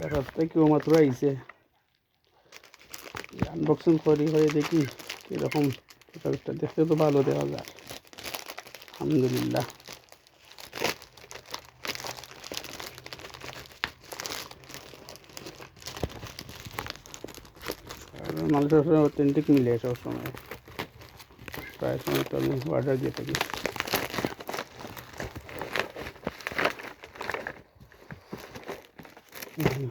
দেখাতে কেউ মাত্র, আইছে। আনবক্সিং করি, হয়ে দেখি কীরকম প্রোডাক্টটা দেখতে তো ভালো দেওয়া যায়। আলহামদুলিল্লাহ। মাল সবসময় অথেন্টিক মিলে সবসময়। প্রায় সময় তো আমি অর্ডার দিয়ে থাকি। এগুলো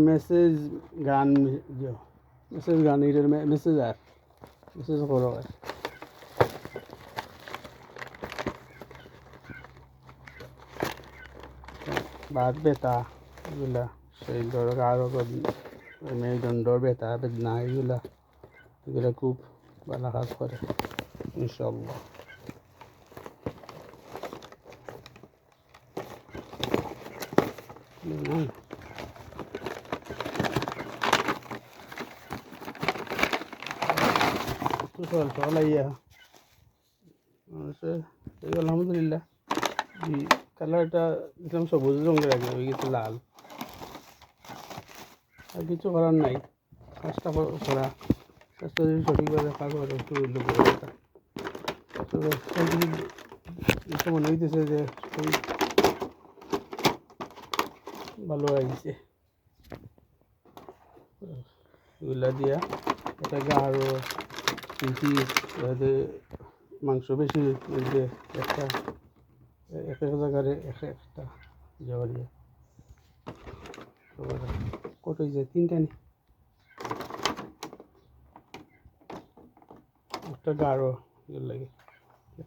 মেসেজ গান মেসেজ গান এটার মেসেজ আর মেসেজ করো আর বাত বেতা এগুলা সেই ধরো আরও মেরুদণ্ডর বেতা বেদনা এগুলা এগুলা খুব ভালো কাজ করে ইনশাল্লাহ হুম। তো সকাল সকাল আইয়া মানুষের এই আলহামদুলিল্লাহ জি কালারটা দেখলাম সবুজ রঙের আগে হয়ে গেছে লাল আর কিছু করার নাই। কাজটা কর- কাজটা যদি সঠিকভাবে কাজ করে একটু তবে মনে হইতেছে যে ভালো হয়েছে এগুলা দিয়া এটাকে আরও যাতে মাংস বেশি যে একটা, এক এক জায়গায় এক একটা দিয়ে। কত হয়েছে তিনটা নি একটা গাঢ় লাগে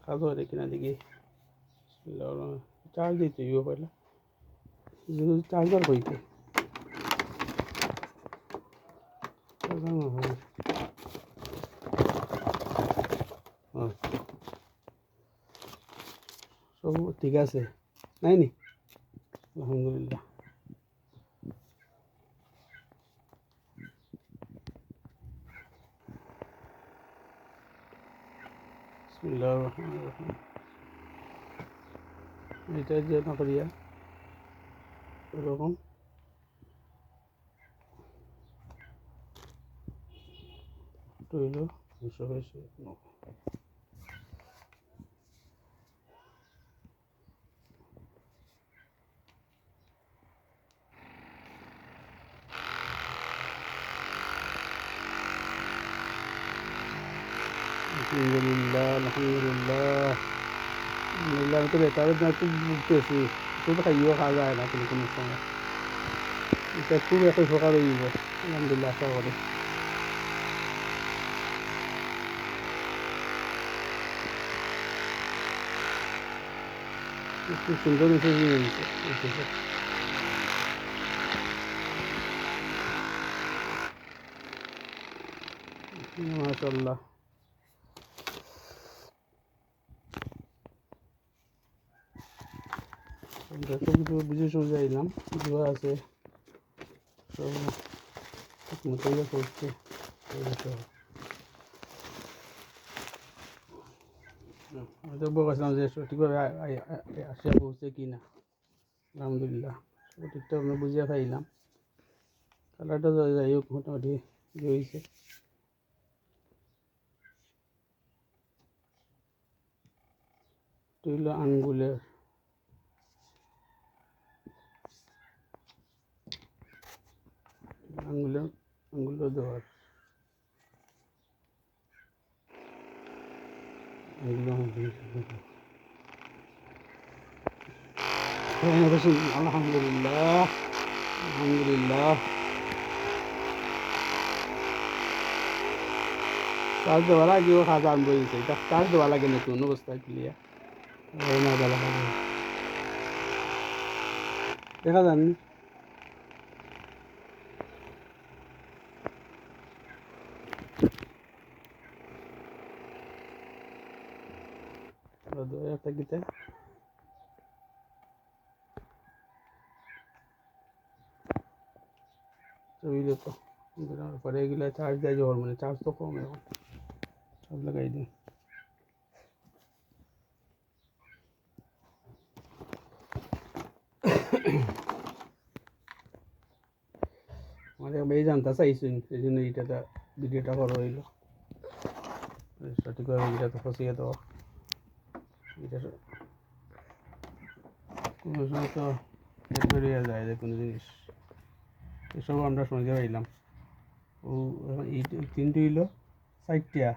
কাজ হয় কিনা দেখি চার্জ দিতে হইব পয়লা চার্জার না হ্যাঁ সব ঠিক আছে নাই নি আলহামদুলিল্লাহ বিসমিল্লাহ রহমান রহিম। এটা যে নকরিয়া এরকম। তৈল দুশো হয়েছে নব্বই আলহামদুলিল্লাহ আলহামদুলিল্লাহ আলহামদুলিল্লাহ আমি তো বেতারের জন্য খুব ভুগতেছি শুধু খাইও খাওয়া যায় না কোনো কোনো সময় এটা খুব একটা উপকার হইব আলহামদুলিল্লাহ আশা করি খুব সুন্দর মেসেজ নিয়ে দিচ্ছে মাশাল্লাহ সব কিছু আছে। ঠিক মতোই করছে আমি তো বলছিলাম যে সঠিকভাবে আসিয়া পৌঁছে কি না। আলহামদুলিল্লাহ সঠিকটা আমরা বুঝিয়া পাইলাম। কালারটা যাই হোক, মোটামুটি হয়েছে। আঙ্গুলের আঙ্গুলের আঙ্গুলটা দেওয়ার। আলহামদুলিল্লাহ আলহামদুলিল্লাহ। চার্জ দেওয়ার আগেও খাজা আনব এটা চার্জ দেওয়া লাগে নতুন অবস্থায় ক্লিয়ার দেখা যাননি দু হাজার টাকিতে ছবি তো পরে এগুলো চার্জ দেয় জোর মানে চার্জ তো কম এখন সব লাগাই দিই আমাদের এই জানতে চাইছেন এই জন্য এইটাটা ভিডিওটা করা হইল সঠিকভাবে এটা তো ফসিয়ে দেওয়া এটা তো- কোনো সময় তো যায় যে কোনো জিনিস। এসব আমরা শুনতে পাইলাম। ও এখন এই তিনটে হইল চারটা